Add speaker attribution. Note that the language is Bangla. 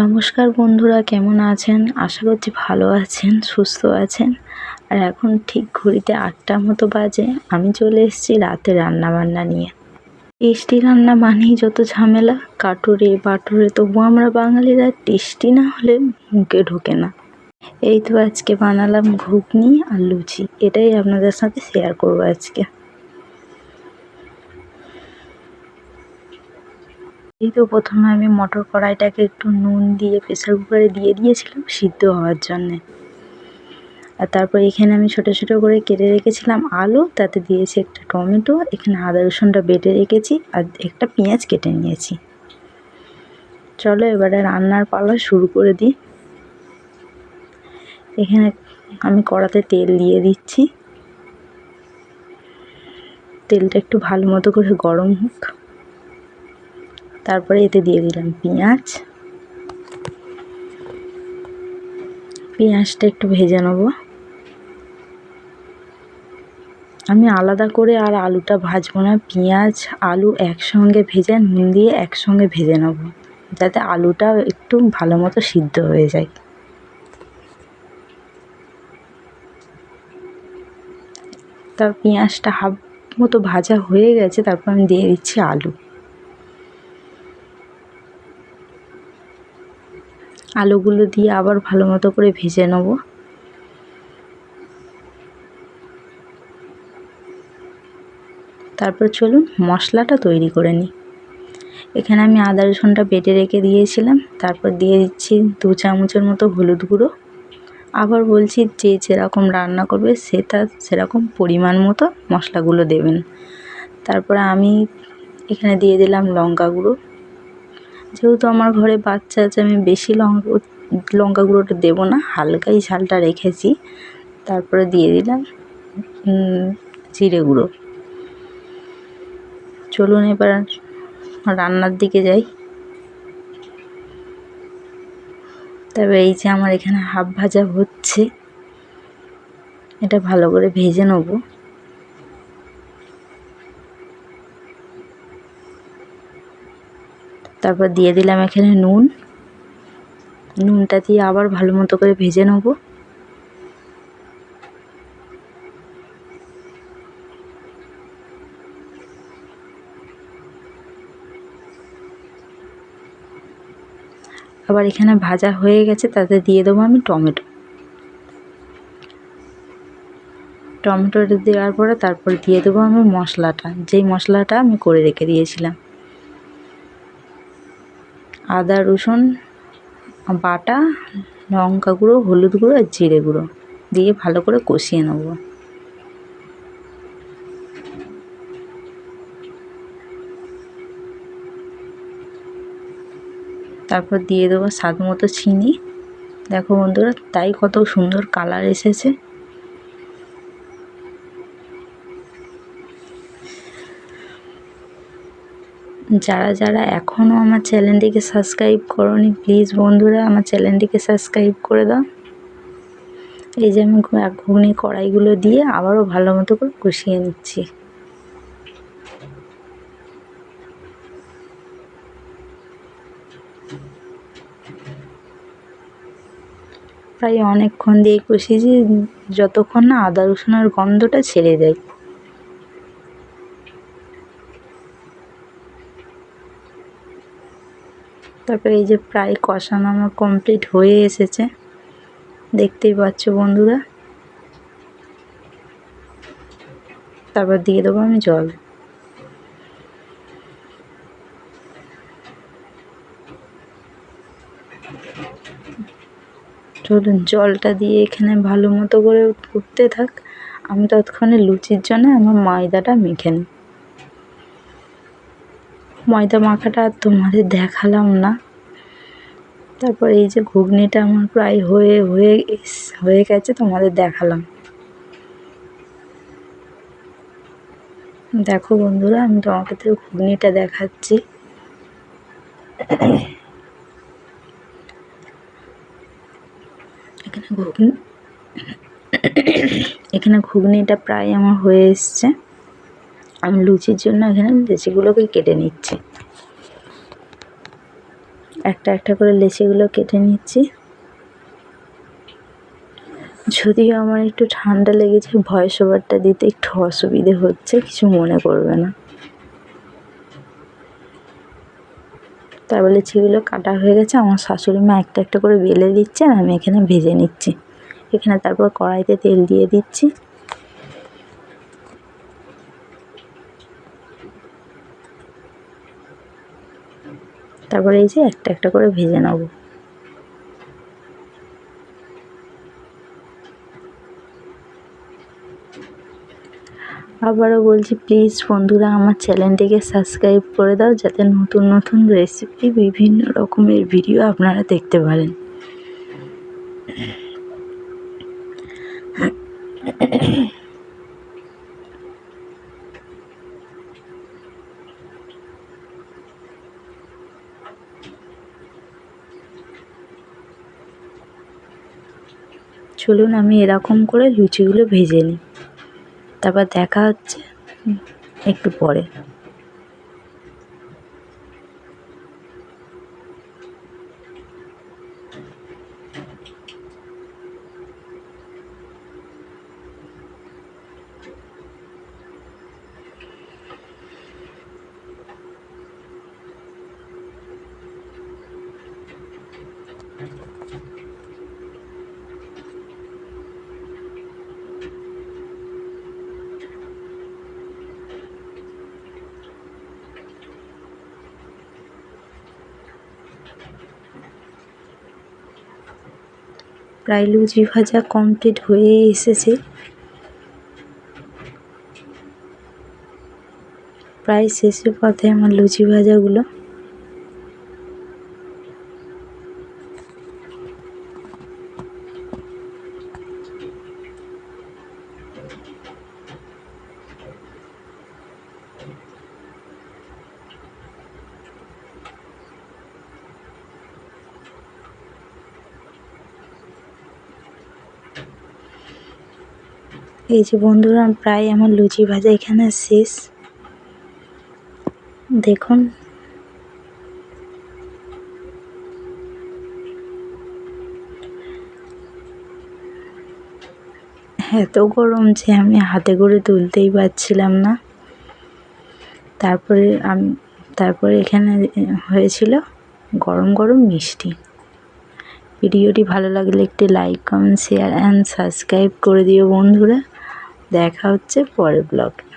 Speaker 1: নমস্কার বন্ধুরা, কেমন আছেন? আশা করছি ভালো আছেন, সুস্থ আছেন। আর এখন ঠিক ঘড়িতে আটটা মতো বাজে, আমি চলে এসেছি রাতে রান্না বান্না নিয়ে। টেস্টি রান্না মানেই যত ঝামেলা, কাটুরে বাটুরে, তবু আমরা বাঙালিরা টেস্টি না হলে মুখে ঢোকে না। এই তো আজকে বানালাম ঘুগনি আর লুচি, এটাই আপনাদের সাথে শেয়ার করব আজকে। এই তো প্রথমে আমি মটর কড়াইটাকে একটু নুন দিয়ে প্রেসার কুকারে দিয়ে দিয়েছিলাম সিদ্ধ হওয়ার জন্যে। আর তারপর এখানে আমি ছোটো ছোটো করে কেটে রেখেছিলাম আলু, তাতে দিয়েছি একটা টমেটো, এখানে আদা রসুনটা বেটে রেখেছি আর একটা পেঁয়াজ কেটে নিয়েছি। চলো এবারে রান্নার পালা শুরু করে দিই। এখানে আমি কড়াতে তেল দিয়ে দিচ্ছি। তেলটা একটু ভালো মতো করে গরম হোক। তারপরে এতে দিয়ে দিলাম পেঁয়াজ। পেঁয়াজটা একটু ভেজে নেব। আমি আলাদা করে আর আলুটা ভাজবো না, পেঁয়াজ, আলু একসঙ্গে ভেজে, নুন দিয়ে একসঙ্গে ভেজে নেব। যাতে আলুটা একটু ভালো মতো সিদ্ধ হয়ে যায়। তার পেঁয়াজটা হাফ মতো ভাজা হয়ে গেছে, তারপর আমি দিয়ে দিচ্ছি আলু। আলুগুলো দিয়ে আবার ভালো মতো করে ভেজে নেব। তারপর চলুন মশলাটা তৈরি করে নিই। এখানে আমি আদা রসুনটা বেটে রেখে দিয়েছিলাম। তারপর দিয়ে দিচ্ছি দু চামচের মতো হলুদ গুঁড়ো। আবার বলছি যে যেরকম রান্না করবে সে তার সেরকম পরিমাণ মতো মশলাগুলো দেবেন। তারপরে আমি এখানে দিয়ে দিলাম লঙ্কা গুঁড়ো। যেহেতু আমার ঘরে বাচ্চা আছে, আমি বেশি লঙ্কা লঙ্কা গুঁড়োটা দেবো না, হালকাই ঝালটা রেখেছি। তারপরে দিয়ে দিলাম জিরে গুঁড়ো। চলুন এবার রান্নার দিকে যাই। তবে এই যে আমার এখানে হাফ ভাজা হচ্ছে, এটা ভালো করে ভেজে নেব। তারপর দিয়ে দিলাম এখানে নুন। নুনটা দিয়ে আবার ভালো মতো করে ভেজে নেব। আবার এখানে ভাজা হয়ে গেছে, তাতে দিয়ে দেবো আমি টমেটো। টমেটোটা দেওয়ার পরে তারপর দিয়ে দেবো আমি মশলাটা। যেই মশলাটা আমি করে রেখে দিয়েছিলাম। আদা, রসুন, বাটা, লঙ্কা গুঁড়ো, হলুদ গুঁড়ো আর জিরে গুঁড়ো দিয়ে ভালো করে কষিয়ে নেব। তারপর দিয়ে দেবো স্বাদ মতো চিনি। দেখো বন্ধুরা, তাই কত সুন্দর কালার এসেছে। যারা যারা এখনও আমার চ্যানেলটিকে সাবস্ক্রাইব করনি, প্লিজ বন্ধুরা আমার চ্যানেলটিকে সাবস্ক্রাইব করে দাও। এই যে আমি এক ঘুগনি কড়াইগুলো দিয়ে আবারও ভালো মতো করে কষিয়ে নিচ্ছি। প্রায় অনেকক্ষণ দিয়ে কষিয়েছি, যতক্ষণ না আদা রসুনের গন্ধটা ছেড়ে যায় তারপরে এই যে প্রায় কষানো আমার কমপ্লিট হয়ে এসেছে। দেখতেই পাচ্ছ বন্ধুরা। তারপর দিয়ে দেবো আমি জল। চলুন, জলটা দিয়ে এখানে ভালো মতো করে উঠতে থাক। আমি ততক্ষণে লুচির জন্য আমার ময়দাটা মেখে নিই। ময়দা মাখাটা আর তোমাদের দেখালাম না। তারপর এই যে ঘুগনিটা আমার প্রায় হয়ে হয়ে হয়ে গেছে, তোমাদের দেখালাম। দেখো বন্ধুরা, আমি তোমাকে তো ঘুগনিটা দেখাচ্ছি। এখানে ঘুগনি, এখানে ঘুগনিটা প্রায় আমার হয়ে এসছে। আমি লুচির জন্য এখানে লুচিগুলোকে কেটে নিচ্ছি। একটা একটা করে লেচিগুলো কেটে নিচ্ছি। যদিও আমার একটু ঠান্ডা লেগেছে ভয়েস ওভারটা দিতে একটু অসুবিধে হচ্ছে, কিছু মনে করবে না। তারপর লেচিগুলো কাটা হয়ে গেছে, আমার শাশুড়ি মা একটা একটা করে বেলে দিচ্ছে আর আমি এখানে ভেজে নিচ্ছি। এখানে তারপর কড়াইতে তেল দিয়ে দিচ্ছি। তারপরে এই যে একটা একটা করে ভেজে নেব। আবারও বলছি প্লিজ বন্ধুরা, আমার চ্যানেলটিকে সাবস্ক্রাইব করে দাও, যাতে নতুন নতুন রেসিপি বিভিন্ন রকমের ভিডিও আপনারা দেখতে পারেন। চলুন আমি এরকম করে লুচিগুলো ভেজে নিই। তারপর দেখা হচ্ছে একটু পরে। প্রায় লুচি ভাজা কমপ্লিট হয়ে এসেছে। প্রায় শেষের পথে আমার লুচি ভাজাগুলো এই যে বন্ধুরা, প্রায় আমার লুচি ভাজা এখানে শেষ। দেখুন। এত গরম যে আমি হাতে করে তুলতেই পারছিলাম না। তারপরে আমি, তারপরে এখানে হয়েছিল গরম গরম মিষ্টি। ভিডিওটি ভালো লাগলে একটি like, comment share and subscribe করে দিও বন্ধুরা। দেখা হচ্ছে পরের ব্লগে